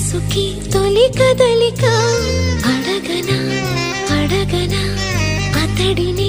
మనసుకి తొలి కదలిక అడగనా అడగనా అతడిని